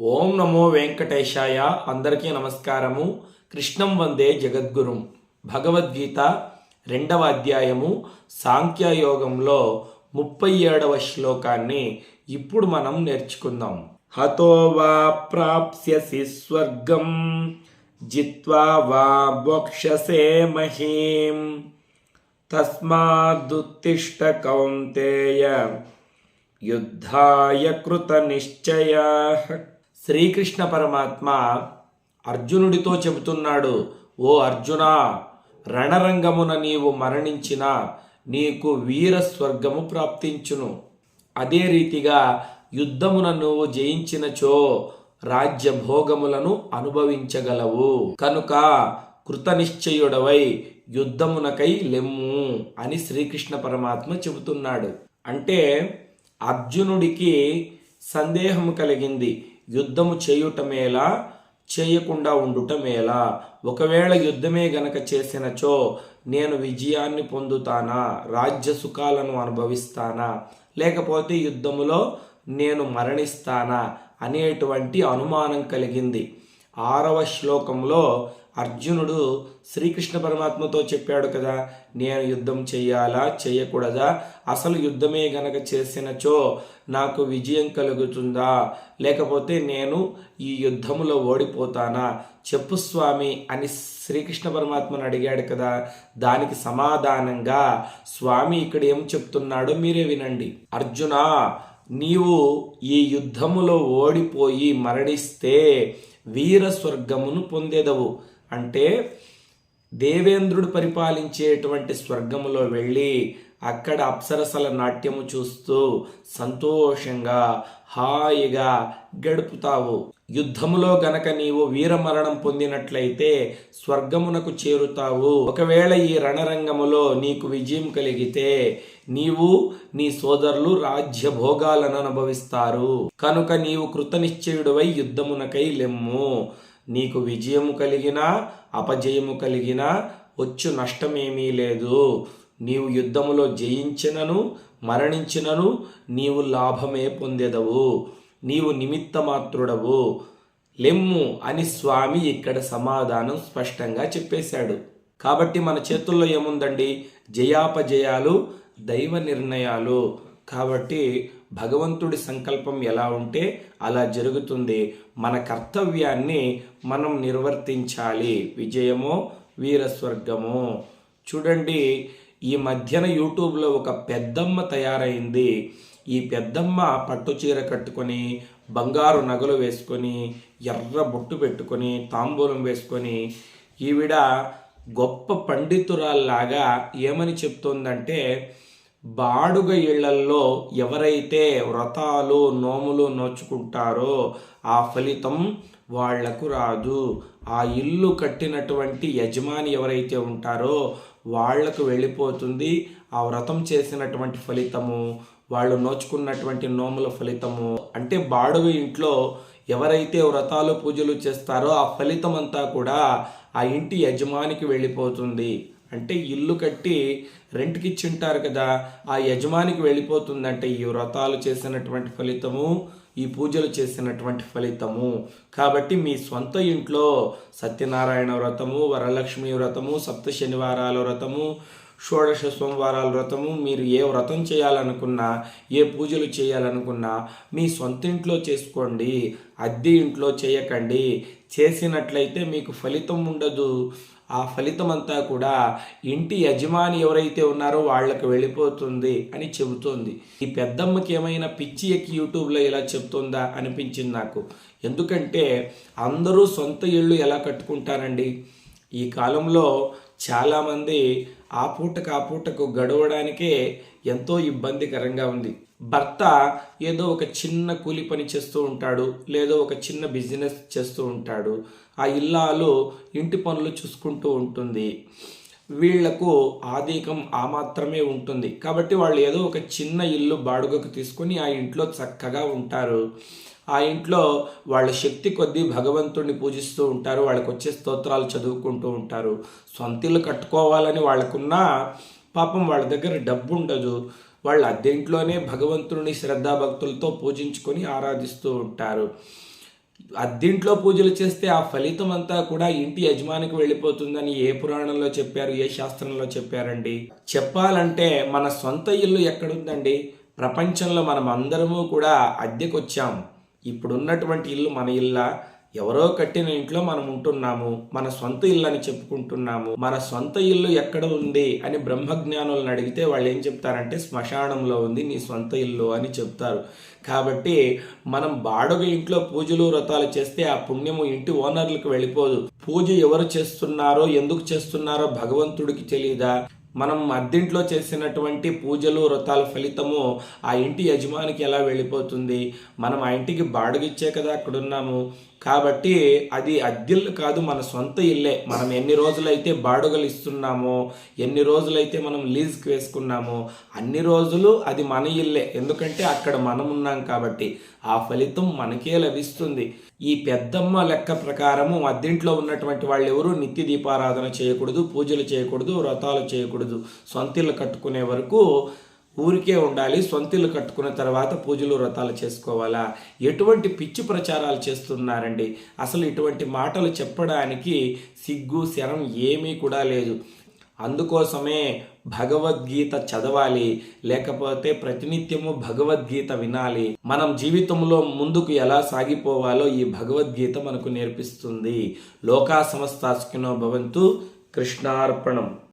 ఓం నమో వెంకటేశాయ. అందరికీ నమస్కారము. కృష్ణం వందే జగద్గురుం. భగవద్గీత రెండవ అధ్యాయము సాంఖ్యయోగంలో ముప్పై ఏడవ శ్లోకాన్ని ఇప్పుడు మనం నేర్చుకుందాం. హతో వా ప్రాప్స్యసి స్వర్గం జిత్వా వా భోక్షసే మహీం. తస్మాదుత్తిష్ట కౌంతేయ యుద్ధాయ కృత నిశ్చయా శ్రీకృష్ణ పరమాత్మ అర్జునుడితో చెబుతున్నాడు ఓ అర్జున రణరంగమున నీవు మరణించిన నీకు వీర స్వర్గము ప్రాప్తించును. అదే రీతిగా యుద్ధమున నువ్వు జయించినచో రాజ్య భోగములను అనుభవించగలవు. కనుక కృతనిశ్చయుడవై యుద్ధమునకై లెమ్ము అని శ్రీకృష్ణ పరమాత్మ చెబుతున్నాడు. అంటే అర్జునుడికి సందేహం కలిగింది. యుద్ధము చేయుటమేలా చేయకుండా ఉండుటమేలా ఒకవేళ యుద్ధమే గనక చేసినచో నేను విజయాన్ని పొందుతానా? రాజ్య సుఖాలను అనుభవిస్తానా? లేకపోతే యుద్ధములో నేను మరణిస్తానా? అనేటువంటి అనుమానం కలిగింది. ఆరవ శ్లోకంలో అర్జునుడు శ్రీకృష్ణ పరమాత్మతో చెప్పాడు కదా నేను యుద్ధం చెయ్యాలా చేయకూడదా అసలు యుద్ధమే గనక చేసినచో నాకు విజయం కలుగుతుందా? లేకపోతే నేను ఈ యుద్ధములో ఓడిపోతానా? చెప్పు స్వామి అని శ్రీకృష్ణ పరమాత్మను అడిగాడు కదా. దానికి సమాధానంగా స్వామి ఇక్కడ ఏం చెప్తున్నాడో మీరే వినండి. అర్జున నీవు ఈ యుద్ధములో ఓడిపోయి మరణిస్తే వీర స్వర్గమును పొందేదవు. అంటే దేవేంద్రుడు పరిపాలించేటువంటి స్వర్గములో వెళ్ళి అక్కడ అప్సరసల నాట్యము చూస్తూ సంతోషంగా హాయిగా గడుపుతావు. యుద్ధములో గనక నీవు వీరమరణం పొందినట్లయితే స్వర్గమునకు చేరుతావు. ఒకవేళ ఈ రణరంగములో నీకు విజయం కలిగితే నీవు నీ సోదరులు రాజ్య భోగాలను అనుభవిస్తారు. కనుక నీవు కృతనిశ్చయుడువై యుద్ధమునకై లెమ్ము. నీకు విజయము కలిగినా అపజయము కలిగినా వచ్చు నష్టమేమీ లేదు. నీవు యుద్ధములో జయించినను మరణించినను నీవు లాభమే పొందెదవు. నీవు నిమిత్త మాత్రుడవు లెమ్ము అని స్వామి ఇక్కడ సమాధానం స్పష్టంగా చెప్పేశాడు. కాబట్టి మన చేతుల్లో ఏముందండి? జయాపజయాలు దైవ నిర్ణయాలు. కాబట్టి భగవంతుడి సంకల్పం ఎలా ఉంటే అలా జరుగుతుంది. మన కర్తవ్యాన్ని మనం నిర్వర్తించాలి. విజయమో వీరస్వర్గమో. చూడండి ఈ మధ్యన యూట్యూబ్లో ఒక పెద్దమ్మ తయారైంది. ఈ పెద్దమ్మ పట్టు చీర కట్టుకొని బంగారు నగలు వేసుకొని ఎర్ర బొట్టు పెట్టుకొని తాంబూలం వేసుకొని ఈవిడ గొప్ప పండితురాల్లాగా ఏమని చెప్తోందంటే బాడుగ ఇళ్ళల్లో ఎవరైతే వ్రతాలు నోములు నోచుకుంటారో ఆ ఫలితం వాళ్ళకు రాదు. ఆ ఇల్లు కట్టినటువంటి యజమాని ఎవరైతే ఉంటారో వాళ్ళకు వెళ్ళిపోతుంది. ఆ వ్రతం చేసినటువంటి ఫలితము వాళ్ళు నోచుకున్నటువంటి నోముల ఫలితము. అంటే బాడుగు ఇంట్లో ఎవరైతే వ్రతాలు పూజలు చేస్తారో ఆ ఫలితం అంతా కూడా ఆ ఇంటి యజమానికి వెళ్ళిపోతుంది. అంటే ఇల్లు కట్టి రెంట్కి ఇచ్చింటారు కదా ఆ యజమానికి వెళ్ళిపోతుందంటే ఈ వ్రతాలు చేసినటువంటి ఫలితము ఈ పూజలు చేసినటువంటి ఫలితము. కాబట్టి మీ సొంత ఇంట్లో సత్యనారాయణ వ్రతము వరలక్ష్మి వ్రతము సప్త శనివారాల వ్రతము షోడశ సోమవారాల వ్రతము మీరు ఏ వ్రతం చేయాలనుకున్నా ఏ పూజలు చేయాలనుకున్నా మీ సొంత ఇంట్లో చేసుకోండి. అద్దె ఇంట్లో చేయకండి. చేసినట్లయితే మీకు ఫలితం ఉండదు. ఆ ఫలితం అంతా కూడా ఇంటి యజమాని ఎవరైతే ఉన్నారో వాళ్ళకి వెళ్ళిపోతుంది అని చెబుతోంది. ఈ పెద్దమ్మకి ఏమైనా పిచ్చి ఎక్కి యూట్యూబ్లో ఇలా చెప్తుందా అనిపించింది నాకు. ఎందుకంటే అందరూ సొంత ఇళ్ళు ఎలా కట్టుకుంటారండి? ఈ కాలంలో చాలామంది ఆ పూటకు ఆ పూటకు గడవడానికే ఎంతో ఇబ్బందికరంగా ఉంది. భర్త ఏదో ఒక చిన్న కూలి పని చేస్తూ ఉంటాడు లేదో ఒక చిన్న బిజినెస్ చేస్తూ ఉంటాడు ఆ ఇల్లాలు ఇంటి పనులు చూసుకుంటూ ఉంటుంది. వీళ్ళకు ఆధికం ఆ మాత్రమే ఉంటుంది. కాబట్టి వాళ్ళు ఏదో ఒక చిన్న ఇల్లు బాడుగకు తీసుకొని ఆ ఇంట్లో చక్కగా ఉంటారు. ఆ ఇంట్లో వాళ్ళ శక్తి కొద్దీ భగవంతుడిని పూజిస్తూ ఉంటారు వాళ్ళకి వచ్చే స్తోత్రాలు చదువుకుంటూ ఉంటారు. సొంత ఇల్లు కట్టుకోవాలని వాళ్ళకున్నా పాపం వాళ్ళ దగ్గర డబ్బు ఉండదు వాళ్ళు అద్దెంట్లోనే భగవంతుని శ్రద్ధాభక్తులతో పూజించుకొని ఆరాధిస్తూ ఉంటారు. అద్దింట్లో పూజలు చేస్తే ఆ ఫలితం అంతా కూడా ఇంటి యజమానికి వెళ్ళిపోతుందని ఏ పురాణంలో చెప్పారు ఏ శాస్త్రంలో చెప్పారండి? చెప్పాలంటే మన సొంత ఇల్లు ఎక్కడుందండి? ప్రపంచంలో మనం అందరము కూడా అద్దెకొచ్చాం. ఇప్పుడున్నటువంటి ఇల్లు మన ఇల్లా. ఎవరో కట్టిన ఇంట్లో మనం ఉంటున్నాము మన సొంత ఇల్లు అని చెప్పుకుంటున్నాము మన సొంత ఇల్లు ఎక్కడ ఉంది అని బ్రహ్మజ్ఞానులను అడిగితే వాళ్ళు ఏం చెప్తారంటే శ్మశానంలో ఉంది నీ సొంత ఇల్లు అని చెప్తారు. కాబట్టి మనం బాడుగ ఇంట్లో పూజలు వ్రతాలు చేస్తే ఆ పుణ్యము ఇంటి ఓనర్లకు వెళ్ళిపోదు. పూజ ఎవరు చేస్తున్నారో ఎందుకు చేస్తున్నారో భగవంతుడికి తెలియదా మనం మద్దింట్లో చేసినటువంటి పూజలు వ్రతాల ఫలితము ఆ ఇంటి యజమానికి ఎలా వెళ్ళిపోతుంది? మనం ఆ ఇంటికి బాడుగిచ్చే కదా అక్కడ ఉన్నాము కాబట్టి అది అద్దిల్లు కాదు మన సొంత ఇల్లే. మనం ఎన్ని రోజులైతే బాడుగలు ఇస్తున్నామో ఎన్ని రోజులైతే మనం లీజ్కి వేసుకున్నామో అన్ని రోజులు అది మన ఇల్లే. ఎందుకంటే అక్కడ మనం ఉన్నాం కాబట్టి ఆ ఫలితం మనకే లభిస్తుంది. ఈ పెద్దమ్మ లెక్క ప్రకారము అద్దింట్లో ఉన్నటువంటి వాళ్ళు ఎవరు నిత్య దీపారాధన చేయకూడదు పూజలు చేయకూడదు వ్రతాలు చేయకూడదు. సొంత ఇల్లు కట్టుకునే వరకు ఊరికే ఉండాలి సొంతిల్లు కట్టుకున్న తర్వాత పూజలు వ్రతాలు చేసుకోవాలా? ఎటువంటి పిచ్చి ప్రచారాలు చేస్తున్నారండి? అసలు ఇటువంటి మాటలు చెప్పడానికి సిగ్గు శరం ఏమీ కూడా లేదు. అందుకోసమే భగవద్గీత చదవాలి లేకపోతే ప్రతినిత్యము భగవద్గీత వినాలి. మనం జీవితంలో ముందుకు ఎలా సాగిపోవాలో ఈ భగవద్గీత మనకు నేర్పిస్తుంది. లోకా సమస్తాసుకినో భవంతు కృష్ణార్పణం.